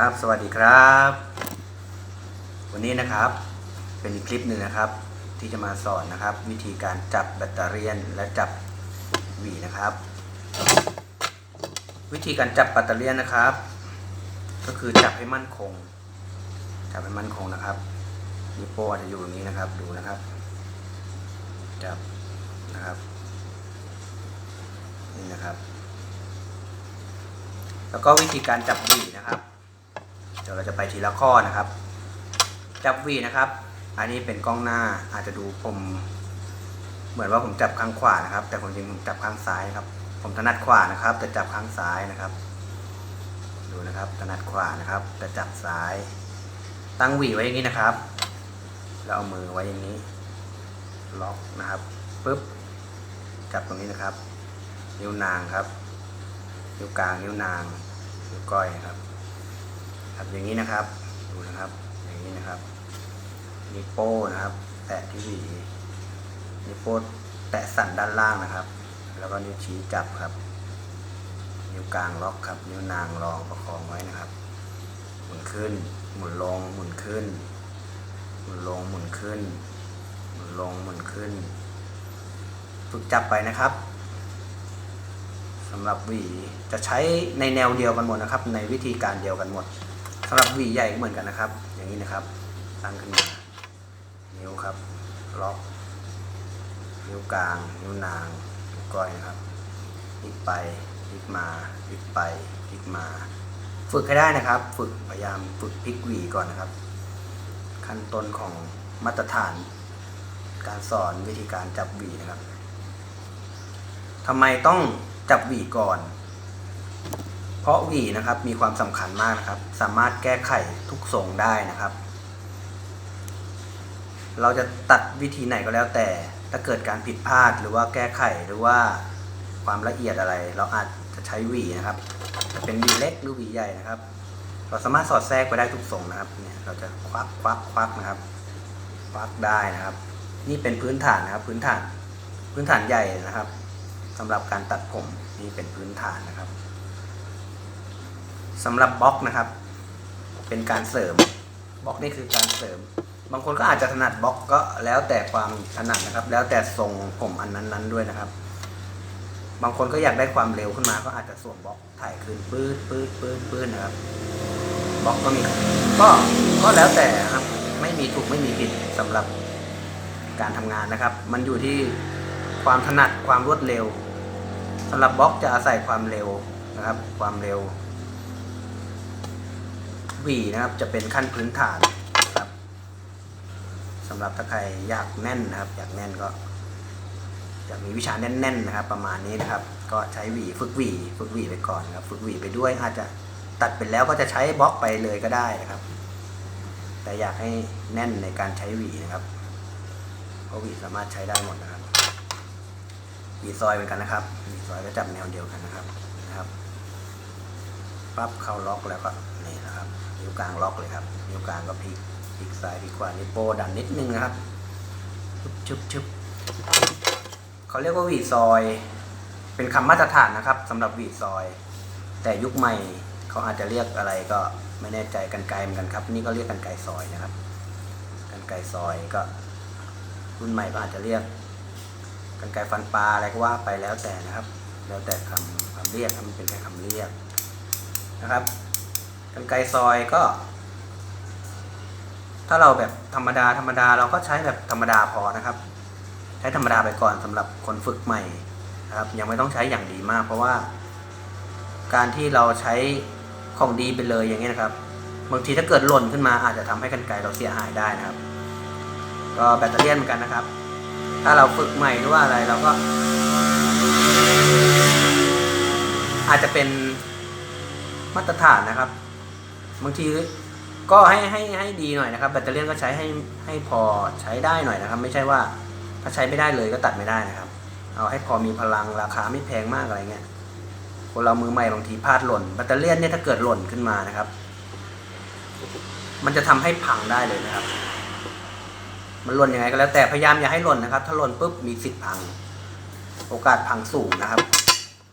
ครับ สวัสดีครับ วันนี้นะครับ เป็นคลิปหนึ่งนะครับ ที่จะมาสอนนะครับ วิธีการจับแบตเตอรี่และจับหวีนะครับ วิธีการจับแบตเตอรี่นะครับ ก็คือจับให้มั่นคง จับให้มั่นคงนะครับนิ้วโป้อจะอยู่อย่างนี้นะครับ ดูนะครับ จับนะครับนี่นะครับ แล้วก็วิธีการจับหวีนะครับ เดี๋ยวเราจะไปทีละข้อนะครับ จับวีนะครับ อันนี้เป็นกล้องหน้าอาจจะดูผม เหมือนว่าผมจับข้างขวานะครับ แต่ผมจริงผมจับข้างซ้ายครับ ผมถนัดขวานะครับ แต่จับข้างซ้ายนะครับ ดูนะครับถนัดขวานะครับ แต่จับซ้าย ตั้งวีไว้อย่างนี้นะครับแล้วเอามือไว้อย่างนี้ ล็อกนะครับปึ๊บจับตรงนี้นะครับ นิ้วนางครับ นิ้วกลางนิ้วนางนิ้วก้อยครับ ครับอย่างนี้นะครับ ดูนะครับ อย่างนี้นะครับนิ้วโป้นะครับ แตะที่หวีนิ้วโป้แตะสั่นด้านล่างนะครับ แล้วก็นิ้วชี้จับครับ นิ้วกลางล็อกครับ นิ้วนางรองประคองไว้นะครับ หมุนขึ้น หมุนลง หมุนขึ้น หมุนลง หมุนขึ้น หมุนลง หมุนขึ้น ฝึกจับไปนะครับสำหรับหวีจะใช้ในแนวเดียวกันหมดนะครับ ในวิธีการเดียวกันหมดำหรับหวีใหญ่ก็เหมือนกันนะครับ อย่างนี้นะครับ ตั้งขึ้นมานิ้วครับล็อกนิ้วกลาง นิ้วนางนิ้วก้อยนะครับพลิกไปพลิกมาพลิกไปพลิกมา ฝึกให้ได้นะครับ ฝึกพยายามฝึกพลิกหวีก่อนนะครับ ขั้นต้นของมาตรฐาน การสอนวิธีการจับหวีนะครับทำไมต้องจับหวีก่อน เพราะหวีนะครับมีความสำคัญมากนะครับ สามารถแก้ไขทุกทรงได้นะครับ เราจะตัดวิธีไหนก็แล้วแต่ ถ้าเกิดการผิดพลาดหรือว่าแก้ไขหรือว่าความละเอียดอะไร เราอาจจะใช้หวีนะครับ จะเป็นหวีเล็กหรือหวีใหญ่นะครับ เราสามารถสอดแทรกไปได้ทุกทรงนะครับเนี่ยเราจะควักควักควักนะครับ ควักได้นะครับ นี่เป็นพื้นฐานนะครับ พื้นฐานพื้นฐานใหญ่นะครับสำหรับการตัดผมนี่เป็นพื้นฐานนะครับ สำหรับบล็อกนะครับ เป็นการเสริมบล็อกนี่คือการเสริม บางคนก็อาจจะถนัดบล็อกก็แล้วแต่ความถนัดนะครับ แล้วแต่ทรงผมอันนั้นๆด้วยนะครับ บางคนก็อยากได้ความเร็วขึ้นมาก็อาจจะสวมบล็อกถ่ายขึ้นปื๊ดปื๊ดปื๊ดปื๊ดนะครับบล็อกก็มีก็ก็แล้วแต่ครับ ไม่มีถูกไม่มีผิดสำหรับการทำงานนะครับ มันอยู่ที่ความถนัดความรวดเร็วสำหรับบล็อกจะอาศัยความเร็วนะครับ ความเร็ว หวีนะครับจะเป็นขั้นพื้นฐานครับสำหรับถ้าใครอยากแน่นนะครับ อยากแน่นก็อยากมีวิชาแน่นๆนะครับ ประมาณนี้นะครับ ก็ใช้หวีฝึกหวีฝึกหวีไปก่อนครับ ฝึกหวีไปด้วยอาจจะตัดไปแล้วก็จะใช้บล็อกไปเลยก็ได้นะครับ แต่อยากให้แน่นในการใช้หวีนะครับ เพราะหวีสามารถใช้ได้หมดนะครับหวีซอยเหมือนกันนะครับหวีซอยก็จับแนวเดียวกันนะครับนะครับปั๊บเข้าล็อกแล้วก็นี่นะครับ นิ้วกลางล็อกเลยครับ นิ้วกลางก็พลิกพลิกซ้ายพลิกขวานิ้วโป้ดันนิดนึงนะครับชุบชุบชุบเขาเรียกว่าวีดซอย เป็นคำมาตรฐานนะครับสำหรับวีดซอย แต่ยุคใหม่เขาอาจจะเรียกอะไรก็ไม่แน่ใจกันไกลเหมือนกันครับ นี่ก็เรียกกันไกลซอยนะครับ กันไกลซอยก็ รุ่นใหม่ก็อาจจะเรียก กันไกลฟันปลาอะไรก็ว่าไปแล้วแต่นะครับ แล้วแต่คำคำเรียกมันเป็นแค่คำเรียกนะครับ กันไกลซอยก็ ถ้าเราแบบธรรมดาธรรมดาเราก็ใช้แบบธรรมดาพอนะครับ ใช้ธรรมดาไปก่อนสำหรับคนฝึกใหม่นะครับ ยังไม่ต้องใช้อย่างดีมาก เพราะว่า การที่เราใช้ของดีไปเลยอย่างนี้นะครับบางทีถ้าเกิดหล่นขึ้นมาอาจจะทำให้กันไกรเราเสียหายได้นะครับ ก็แบตเตอรี่เหมือนกันนะครับ ถ้าเราฝึกใหม่หรือว่าอะไรเราก็ อาจจะเป็นมาตรฐานนะครับ บางทีก็ให้ให้ให้ดีหน่อยนะครับ แบตเตอรี่ก็ใช้ให้ให้พอใช้ได้หน่อยนะครับ ไม่ใช่ว่าถ้าใช้ไม่ได้เลยก็ตัดไม่ได้นะครับ เอาให้พอมีพลังราคาไม่แพงมากอะไรเงี้ยคนเรามือใหม่บางทีพลาดหล่นแบตเตอรี่เนี่ยถ้าเกิดหล่นขึ้นมานะครับ มันจะทำให้พังได้เลยนะครับ มันหล่นยังไงก็แล้วแต่พยายามอย่าให้หล่นนะครับ ถ้าหล่นปุ๊บมีสิทธิ์พัง โอกาสพังสูงนะครับ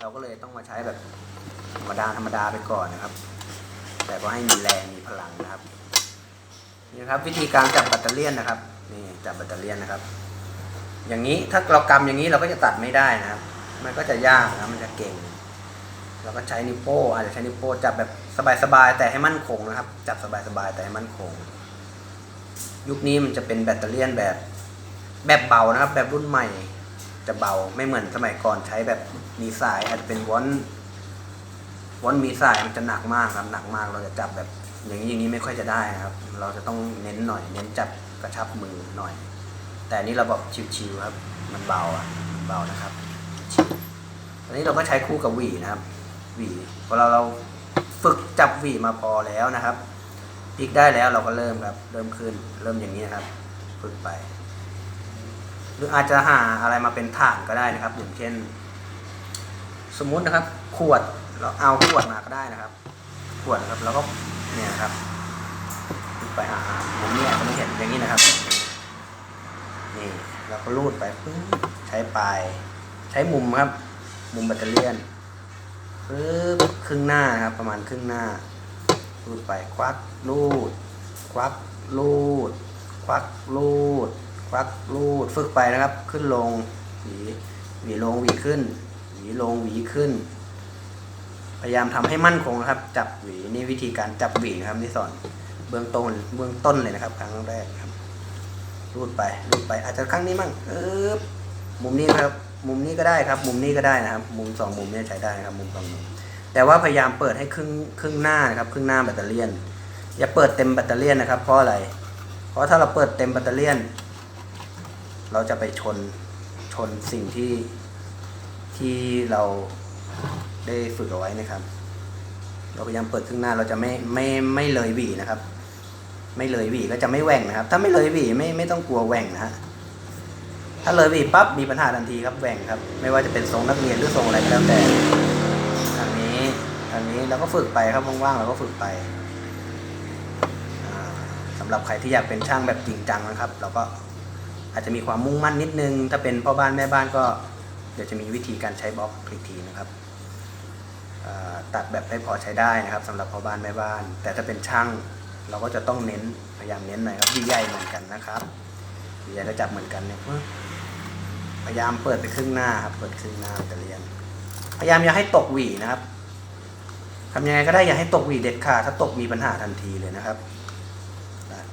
เราก็เลยต้องมาใช้แบบธรรมดาธรรมดาไปก่อนนะครับ แต่ก็ให้มีแรงมีพลังนะครับนี่ครับวิธีการจับแบตเตอรี่นะครับนี่จับแบตเตอรี่นะครับ อย่างนี้ถ้าเรากำอย่างนี้เราก็จะตัดไม่ได้นะครับ มันก็จะยากนะมันจะเก่ง เราก็ใช้นิ้วโป้อาจจะใช้นิ้วโป้จับแบบสบายๆแต่ให้มั่นคงนะครับ จับสบายๆแต่ให้มั่นคง ยุคนี้มันจะเป็นแบตเตอรี่แบบแบบเบานะครับ แบบรุ่นใหม่จะเบาไม่เหมือนสมัยก่อนใช้แบบมีสายอาจจะเป็นวอน วอนมีสายมันจะหนักมากครับหนักมากเราจะจับแบบอย่างนี้อย่างนี้ไม่ค่อยจะได้นะครับ เราจะต้องเน้นหน่อย เน้นจับกระชับมือหน่อย แต่นี้เราแบบชิวๆครับ มันเบาอะเบานะครับชิวตอนนี้เราก็ใช้คู่กับหวีนะครับหวีพอเราเราฝึกจับหวีมาพอแล้วนะครับพลิกได้แล้วเราก็เริ่มครับ เริ่มขึ้นเริ่มอย่างนี้นะครับ ฝึกไป หรืออาจจะหาอะไรมาเป็นฐานก็ได้นะครับอย่างเช่น สมมุตินะครับ ขวด เราเอาขวดมาก็ได้นะครับ ขวดครับแล้วก็เนี่ยครับไปอ่าผมเนี่ยจะไม่เห็นอย่างนี้นะครับนี่เราก็รูดไปปึ๊บใช้ปลายใช้มุมครับ มุมแบตเตอรี่นปึ๊บครึ่งหน้าครับ ประมาณครึ่งหน้ารูดไปควักรูด ควักรูด ควักรูด ควักรูดฝึกไปนะครับ ขึ้นลงหวีหวีลงหวีขึ้นหวีลงหวีขึ้น พยายามทำให้มั่นคงนะครับ จับหวีนี่วิธีการจับหวีนะครับที่สอนเบื้องต้นเบื้องต้นเลยนะครับ ครั้งแรกครับ รูดไปรูดไปอาจจะครั้งนี้มั่งเออมุมนี้ครับ มุมนี้ก็ได้ครับ มุมนี้ก็ได้นะครับ มุมสองมุมเนี่ยใช้ได้นะครับ มุมสองมุมแต่ว่าพยายามเปิดให้ครึ่งครึ่งหน้านะครับ ครึ่งหน้าแบตเตอรี่อย่าเปิดเต็มแบตเตอรี่นะครับ เพราะอะไร เพราะถ้าเราเปิดเต็มแบตเตอรี่เราจะไปชนชนสิ่งที่ที่เรา ได้ฝึกเอาไว้นะครับ เราพยายามเปิดครึ่งหน้าเราจะไม่ไม่ไม่เลยหวีนะครับ ไม่เลยหวีก็จะไม่แหว่งนะครับ ถ้าไม่เลยหวีไม่ไม่ต้องกลัวแหว่งนะฮะถ้าเลยหวีปั๊บมีปัญหาทันทีครับแหว่งครับ ไม่ว่าจะเป็นทรงนักเรียนหรือทรงอะไรก็แล้วแต่ทางนี้ทางนี้เราก็ฝึกไปครับว่างๆเราก็ฝึกไปอ่าสำหรับใครที่อยากเป็นช่างแบบจริงจังนะครับ เราก็อาจจะมีความมุ่งมั่นนิดนึง ถ้าเป็นพ่อบ้านแม่บ้านก็เดี๋ยวจะมีวิธีการใช้บล็อกอีกทีนะครับ ตัดแบบให้พอใช้ได้นะครับสำหรับพ่อบ้านแม่บ้าน แต่ถ้าเป็นช่างเราก็จะต้องเน้นพยายามเน้นหน่อยครับวีใหญ่เหมือนกันนะครับวีใหญ่ก็จับเหมือนกันเนี่ยพยายามเปิดไปครึ่งหน้าครับเปิดครึ่งหน้าจะเรียน พยายามอย่าให้ตกหวีนะครับทำยังไงก็ได้อย่าให้ตกหวีเด็ดขาดถ้าตกมีปัญหาทันทีเลยนะครับตัด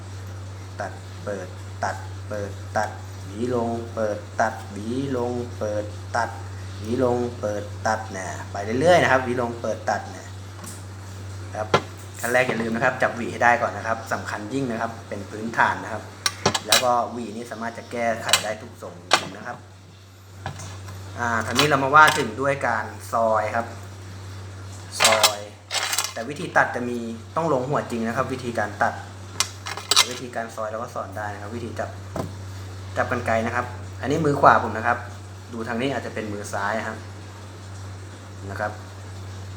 ตัดเปิดตัด เปิดตัดหวีลง เปิดตัดหวีลง เปิดตัด วีลงเปิดตัดเนี่ยไปเรื่อยๆนะครับวีลงเปิดตัดเนี่ยครับขั้นแรกอย่าลืมนะครับ จับหวีให้ได้ก่อนนะครับสำคัญยิ่งนะครับ เป็นพื้นฐานนะครับ แล้วก็หวีนี้สามารถจะแก้ไขได้ทุกทรงจริงนะครับอ่าทีนี้เรามาว่าถึงด้วยการซอยครับ ซอย แต่วิธีตัดจะมีต้องลงหัวจริงนะครับ วิธีการตัด วิธีการซอยเราก็สอนได้นะครับ วิธีจับจับกันไกลนะครับ อันนี้มือขวาผมนะครับ ดูทางนี้อาจจะเป็นมือซ้ายครับนะครับ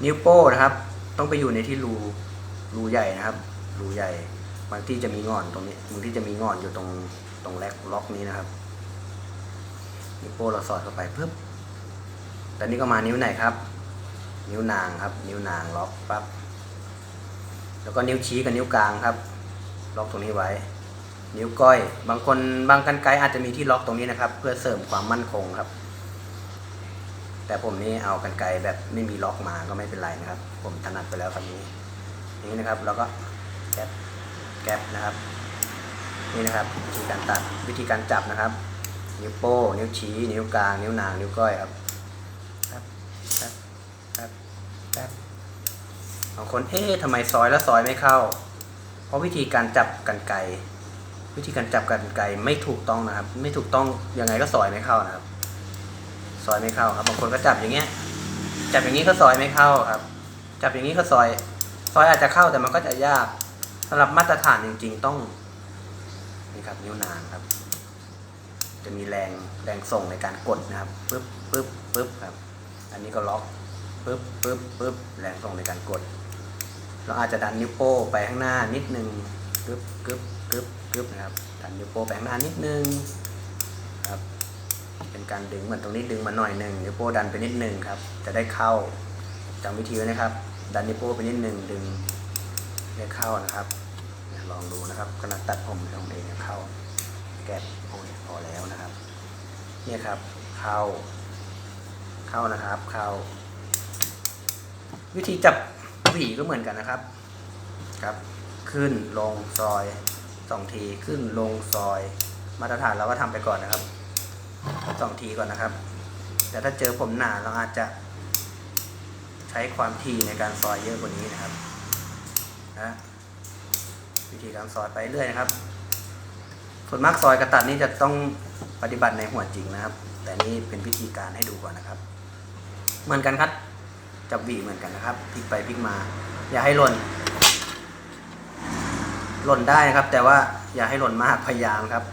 นิ้วโป้นะครับ ต้องไปอยู่ในที่รูรูใหญ่นะครับ รูใหญ่บางที่จะมีงอนตรงนี้บางที่จะมีงอนอยู่ตรงตรงแรกล็อกนี้นะครับ นิ้วโป้เราสอดเข้าไปปึ๊บตอนนี้ก็มานิ้วไหนครับ นิ้วนางครับ นิ้วนางล็อกปั๊บแล้วก็นิ้วชี้กับนิ้วกลางครับ ล็อกตรงนี้ไว้ นิ้วก้อย บางคนบางกันไกอาจจะมีที่ล็อกตรงนี้นะครับ เพื่อเสริมความมั่นคงครับ แต่ผมนี่เอากันไกแบบไม่มีล็อกมาก็ไม่เป็นไรนะครับ ผมถนัดไปแล้วครับนี้นี่นะครับแล้วก็แก๊ปแก๊ปนะครับ นี่นะครับวิธีการตัดวิธีการจับนะครับ นิ้วโป้งนิ้วชี้นิ้วกลางนิ้วนางนิ้วก้อยครับครับครับครับครับบางคนเอ๊ะทำไมซอยแล้วซอยไม่เข้า เพราะวิธีการจับกันไก วิธีการจับกันไกรไม่ถูกต้องนะครับ ไม่ถูกต้องยังไงก็ซอยไม่เข้านะครับซอยไม่เข้าครับบางคนก็จับอย่างเงี้ย จับอย่างนี้ก็ซอยไม่เข้าครับ จับอย่างนี้ก็ซอยซอยอาจจะเข้าแต่มันก็จะยากสำหรับมาตรฐานจริง ๆ ต้องนี่ครับนิ้วนางครับ จะมีแรงแรงส่งในการกดนะครับปึ๊บปึ๊บปึ๊บครับ อันนี้ก็ล็อกปึ๊บปึ๊บปึ๊บแรงส่งในการกด เราอาจจะดันนิ้วโป้ไปข้างหน้านิดนึงกึบกึบกึบ กึบนะครับดันนิ้วโป้ไปข้างหน้านิดนึงครับเป็นการดึงเหมือนตรงนี้ดึงมาหน่อยหนึ่งนิ้วโป้ดันไปนิดนึงครับ จะได้เข้าจำวิธีไว้นะครับ ดันนิ้วโป้ไปนิดนึงดึงได้เข้านะครับลองดูนะครับขนาดตัดผมของผมเองเนี่ยเข้า แกะโอ้ยพอแล้วนะครับเนี่ยครับ เข้า เข้านะครับ เข้า วิธีจับหวีก็เหมือนกันนะครับ ครับ ขึ้นลงซอย สองทีขึ้นลงซอย มาตรฐานเราก็ทำไปก่อนนะครับสองทีก่อนนะครับ แต่ถ้าเจอผมหนาเราอาจจะใช้ความถี่ในการซอยเยอะกว่านี้นะครับนะวิธีการซอยไปเรื่อยนะครับ ส่วนมากซอยกระตัดนี่จะต้องปฏิบัติในหัวจริงนะครับ แต่นี่เป็นวิธีการให้ดูก่อนนะครับ เหมือนกันครับจับหวีเหมือนกันนะครับพลิกไปพลิกมา อย่าให้หล่น หล่นได้นะครับ แต่ว่าอย่าให้หล่นมากพยายามครับ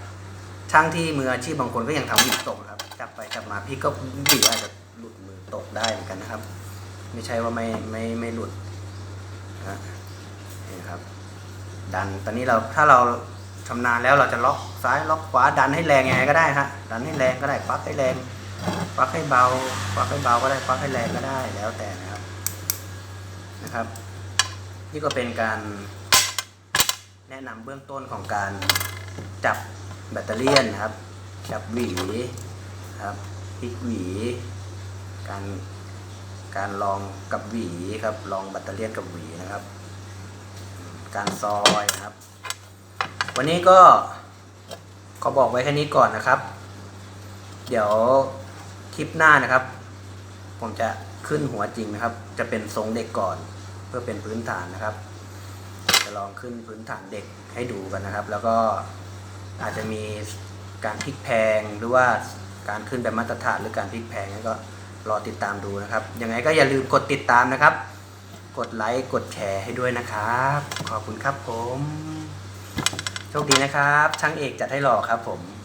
ช่างที่มืออาชีพบางคนก็ยังทำหวีตกครับจับไปจับมาพี่ก็หวีอาจจะหลุดมือตกได้เหมือนกันนะครับ ไม่ใช่ว่าไม่ไม่ไม่หลุดนะนี่ครับ ดันตอนนี้เราถ้าเราชำนาญแล้วเราจะล็อกซ้ายล็อกขวาดันให้แรงยังไงก็ได้ฮะดันให้แรงก็ได้ควักให้แรงควักให้เบาควักให้เบาก็ได้ควักให้แรงก็ได้แล้วแต่นะครับนะครับ นี่ก็เป็นการ แนะนำเบื้องต้นของการจับแบตเตอรี่นะครับ จับหวีครับพลิกหวี การการลองกับหวีครับ ลองแบตเตอรี่กับหวีนะครับ การซอยนะครับ วันนี้ก็ขอบอกไว้แค่นี้ก่อนนะครับ เดี๋ยวคลิปหน้านะครับ ผมจะขึ้นหัวจริงนะครับ จะเป็นทรงเด็กก่อน เพื่อเป็นพื้นฐานนะครับ จะลองขึ้นพื้นฐานเด็กให้ดูกันนะครับ แล้วก็อาจจะมีการพลิกแพงหรือว่าการขึ้นแบบมาตรฐานหรือการพลิกแพงนั้นก็รอติดตามดูนะครับ ยังไงก็อย่าลืมกดติดตามนะครับ กดไลค์กดแชร์ให้ด้วยนะครับ ขอบคุณครับผม โชคดีนะครับ ช่างเอกจัดให้หล่อครับผม